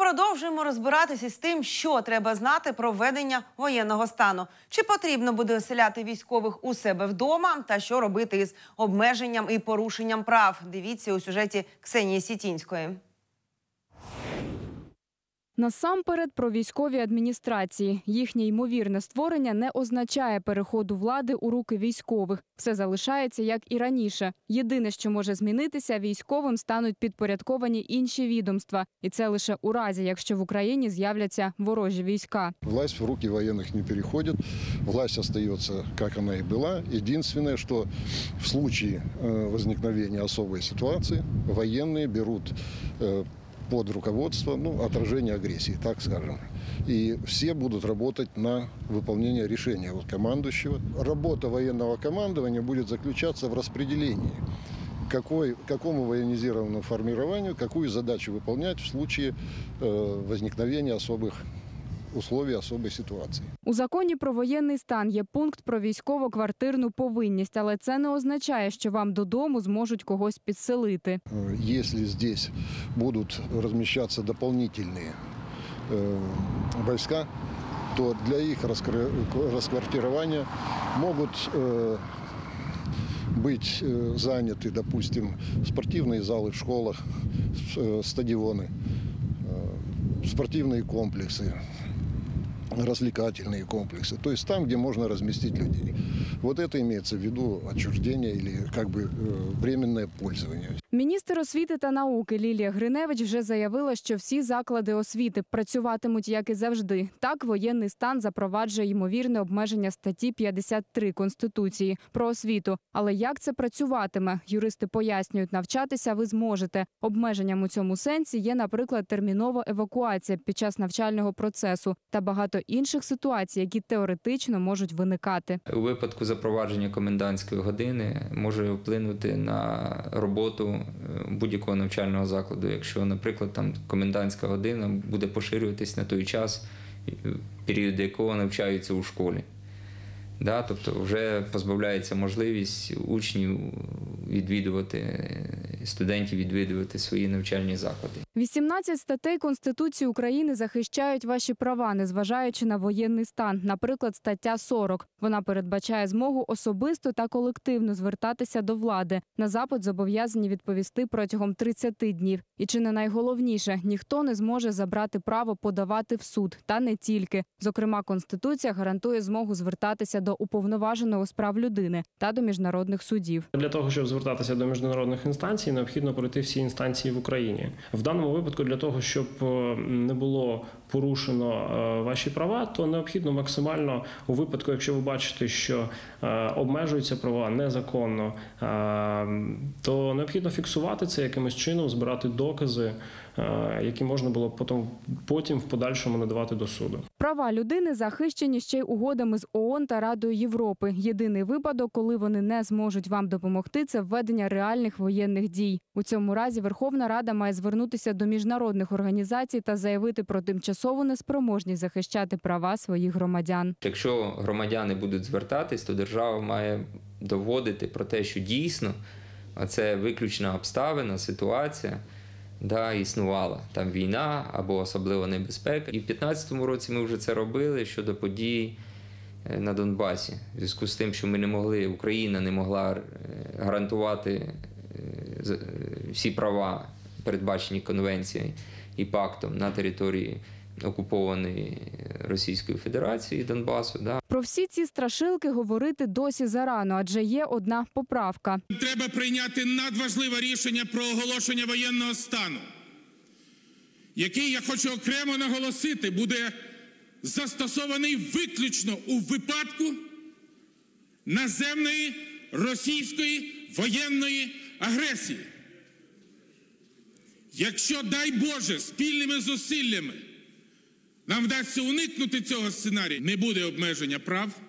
продовжуємо розбиратися з тим, що треба знати про введення воєнного стану. Чи потрібно буде оселяти військових у себе вдома, та що робити із обмеженням і порушенням прав? Дивіться у сюжеті Ксенії Сітінської. Насамперед про військові адміністрації. Їхнє ймовірне створення не означає переходу влади у руки військових. Все залишається як і раніше. Єдине, що може змінитися, військовим стануть підпорядковані інші відомства, і це лише у разі, якщо в Україні з'являться ворожі війська. Власть в руки военных не переходит, власть остается, как она и была. Единственное, что в случае э, возникновения особой ситуации военные берут э, под руководство ну, отражение агрессии, так скажем. И все будут работать на выполнение решения вот командующего. Работа военного командования будет заключаться в распределении какой, какому военизированному формированию какую задачу выполнять в случае э, возникновения особых условий, особой ситуации. У законі про воєнний стан є пункт про військово-квартирну повинність, але це не означає, що вам додому зможуть когось підселити. Э, Если здесь будут размещаться дополнительные э, войска, то для их раскры- расквартирования могут э, быть э, заняты, допустим, спортивные залы в школах, с- э, стадионы, э, Спортивные комплексы, развлекательные комплексы. То есть там, где можно разместить людей. Вот это имеется в виду отчуждение или как бы э, временное пользование. Міністр освіти та науки Лілія Гриневич вже заявила, що всі заклади освіти працюватимуть як і завжди. Так, воєнний стан запроваджує ймовірне обмеження статті 53 конституції про освіту. Але як це працюватиме? Юристи пояснюють, навчатися ви зможете. Обмеженням у цьому сенсі є, наприклад, термінова евакуація під час навчального процесу та багато інших ситуацій, які теоретично можуть виникати. У випадку запровадження комендантської години може вплинути на роботу е, будь-якого навчального закладу. Якщо, наприклад, там комендантська година буде поширюватись на той час, е, період якого навчаються у школі. Да, тобто вже позбавляється можливість учнів відвідувати, студентів відвідувати свої навчальні заклади. 18 статей Конституції України захищають ваші права, незважаючи на воєнний стан. Наприклад, стаття 40. Вона передбачає змогу особисто та колективно звертатися до влади. На запит зобов'язані відповісти протягом 30 днів. І чи не найголовніше, ніхто не зможе забрати право подавати в суд, та не тільки. Зокрема, Конституція гарантує змогу звертатися до уповноваженого з прав людини та до міжнародних судів. Для того, щоб звертатися до міжнародних інстанцій, необхідно пройти всі інстанції в Україні. В даному випадку, для того, щоб е, не було порушено е, ваші права, то необхідно максимально у випадку, якщо ви бачите, що е, обмежуються права незаконно, то необхідно фіксувати це якимось чином, збирати докази, які можна було потім, потім в подальшому надавати до суду. Права людини захищені ще й угодами з ООН та Радою Європи. Єдиний випадок, коли вони не зможуть вам допомогти, це введення реальних воєнних дій. У цьому разі Верховна Рада має звернутися до міжнародних організацій та заявити про тимчасову неспроможність захищати права своїх громадян. Якщо громадяни будуть звертатись, то держава має доводити про те, що дійсно це виключна обставина, ситуація. Да, існувала там війна або особлива небезпека. І в 2015 році ми вже це робили щодо подій е, на Донбасі. В зв'язку з тим, що ми не могли, Україна не могла е, гарантувати е, всі права, передбачені конвенцією і пактом на території окупованої Російської Федерації Донбасу. Да. Про всі ці страшилки говорити досі зарано, адже є одна поправка. Треба прийняти надважливе рішення про оголошення воєнного стану, який, я хочу окремо наголосити, буде застосований виключно у випадку наземної російської воєнної агресії. Якщо, дай Боже, спільними зусиллями нам вдасться уникнути цього сценарію, не буде обмеження прав,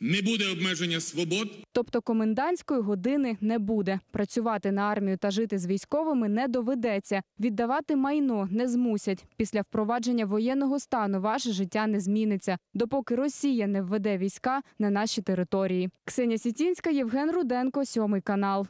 не буде обмеження свобод. Тобто комендантської години не буде. Працювати на армію та жити з військовими не доведеться. Віддавати майно не змусять. Після впровадження воєнного стану ваше життя не зміниться, допоки Росія не введе війська на наші території. Ксенія Сітінська, Євген Руденко, сьомий канал.